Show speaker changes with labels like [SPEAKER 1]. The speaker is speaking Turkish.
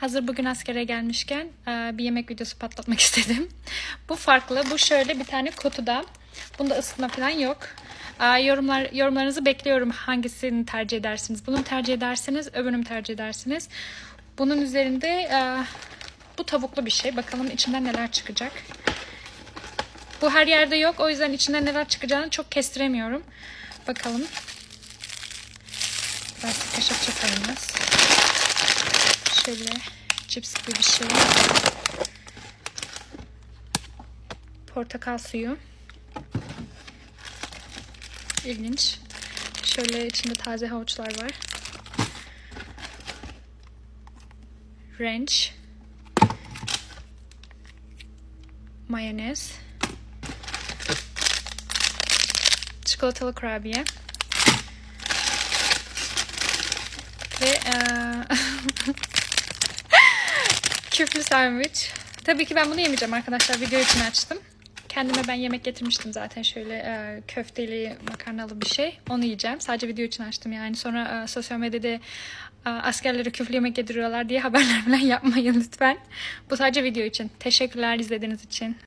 [SPEAKER 1] Hazır bugün askere gelmişken e, bir yemek videosu patlatmak istedim. Bu farklı. Bu şöyle bir tane kutuda. Bunda ısıtma falan yok. E, Yorumlar yorumlarınızı bekliyorum. Hangisini tercih edersiniz? Bunu tercih edersiniz? Öbürünü tercih edersiniz? Bunun üzerinde e, bu tavuklu bir şey. Bakalım içinden neler çıkacak. Bu her yerde yok. O yüzden içinden neler çıkacağını çok kestiremiyorum. Bakalım. Plastik kaşık çıkarımız. Şöyle cips gibi bir şey. Portakal suyu. İlginç. Şöyle içinde taze havuçlar var. Ranch. Mayonez. Çikolatalı kurabiye. Küflü sandviç. Tabii ki ben bunu yemeyeceğim arkadaşlar. Video için açtım. Kendime ben yemek getirmiştim zaten şöyle e, köfteli makarnalı bir şey. Onu yiyeceğim. Sadece video için açtım yani. Sonra e, sosyal medyada e, askerlere küflü yemek yediriyorlar diye haberler falan yapmayın lütfen. Bu sadece video için. Teşekkürler izlediğiniz için.